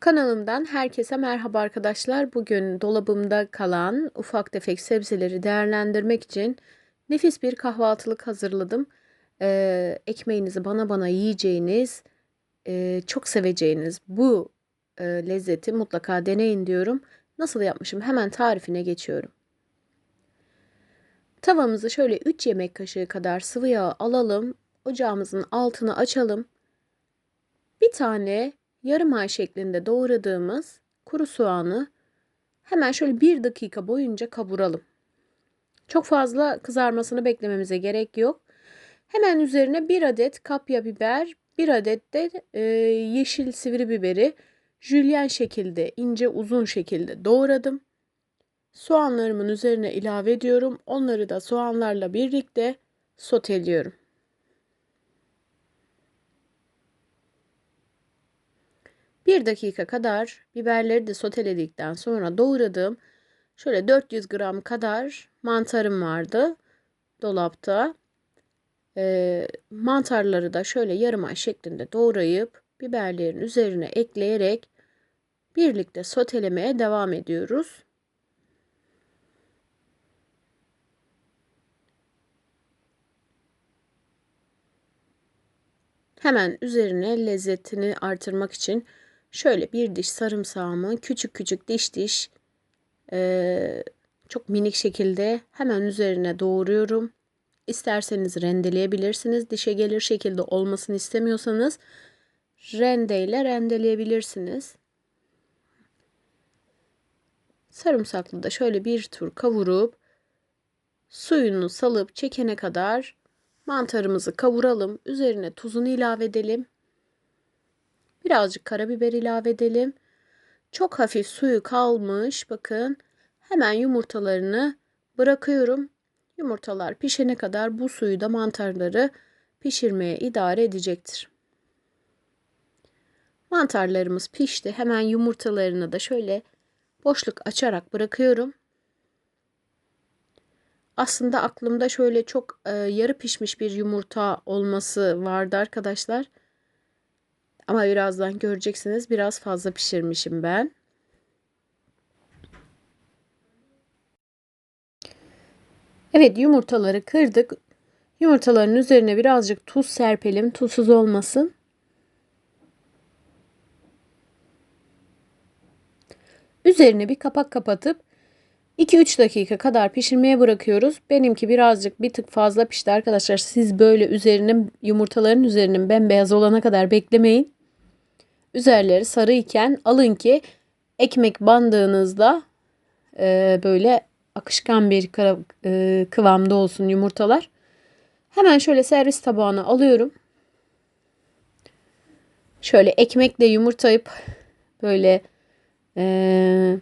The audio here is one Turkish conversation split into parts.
Kanalımdan herkese merhaba arkadaşlar. Bugün dolabımda kalan ufak tefek sebzeleri değerlendirmek için nefis bir kahvaltılık hazırladım. Ee, ekmeğinizi bana bana yiyeceğiniz, e, çok seveceğiniz bu e, lezzeti mutlaka deneyin diyorum. Nasıl yapmışım? Hemen tarifine geçiyorum. Tavamızı şöyle 3 yemek kaşığı kadar sıvı yağ alalım. Ocağımızın altını açalım. Bir tane yarım ay şeklinde doğradığımız kuru soğanı hemen şöyle bir dakika boyunca kavuralım. Çok fazla kızarmasını beklememize gerek yok. Hemen üzerine bir adet kapya biber, bir adet de e, yeşil sivri biberi jülyen şekilde ince uzun şekilde doğradım. Soğanlarımın üzerine ilave ediyorum. Onları da soğanlarla birlikte soteliyorum. Bir dakika kadar biberleri de soteledikten sonra doğradığım şöyle 400 gram kadar mantarım vardı dolapta. Ee, mantarları da şöyle yarım ay şeklinde doğrayıp biberlerin üzerine ekleyerek birlikte sotelemeye devam ediyoruz. Hemen üzerine lezzetini artırmak için şöyle bir diş sarımsağımı küçük küçük diş diş e, çok minik şekilde hemen üzerine doğruyorum. İsterseniz rendeleyebilirsiniz. Dişe gelir şekilde olmasını istemiyorsanız rendeyle rendeleyebilirsiniz. Sarımsaklı da şöyle bir tur kavurup suyunu salıp çekene kadar mantarımızı kavuralım. Üzerine tuzunu ilave edelim. Birazcık karabiber ilave edelim. Çok hafif suyu kalmış. Bakın hemen yumurtalarını bırakıyorum. Yumurtalar pişene kadar bu suyu da mantarları pişirmeye idare edecektir. Mantarlarımız pişti. Hemen yumurtalarını da şöyle boşluk açarak bırakıyorum. Aslında aklımda şöyle çok e, yarı pişmiş bir yumurta olması vardı arkadaşlar. Ama birazdan göreceksiniz biraz fazla pişirmişim ben. Evet yumurtaları kırdık. Yumurtaların üzerine birazcık tuz serpelim. Tuzsuz olmasın. Üzerine bir kapak kapatıp 2-3 dakika kadar pişirmeye bırakıyoruz. Benimki birazcık bir tık fazla pişti arkadaşlar. Siz böyle üzerinin yumurtaların üzerinin bembeyaz olana kadar beklemeyin. Üzerleri sarı iken alın ki ekmek bandığınızda e, böyle akışkan bir e, kıvamda olsun yumurtalar. Hemen şöyle servis tabağına alıyorum. Şöyle ekmekle yumurtayıp böyle e,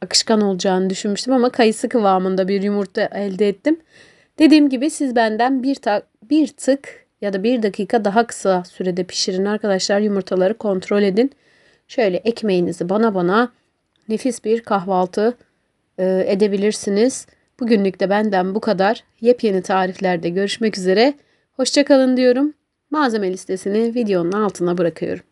akışkan olacağını düşünmüştüm ama kayısı kıvamında bir yumurta elde ettim. Dediğim gibi siz benden bir, ta, bir tık ya da bir dakika daha kısa sürede pişirin arkadaşlar. Yumurtaları kontrol edin. Şöyle ekmeğinizi bana bana nefis bir kahvaltı e, edebilirsiniz. Bugünlük de benden bu kadar. Yepyeni tariflerde görüşmek üzere. Hoşçakalın diyorum. Malzeme listesini videonun altına bırakıyorum.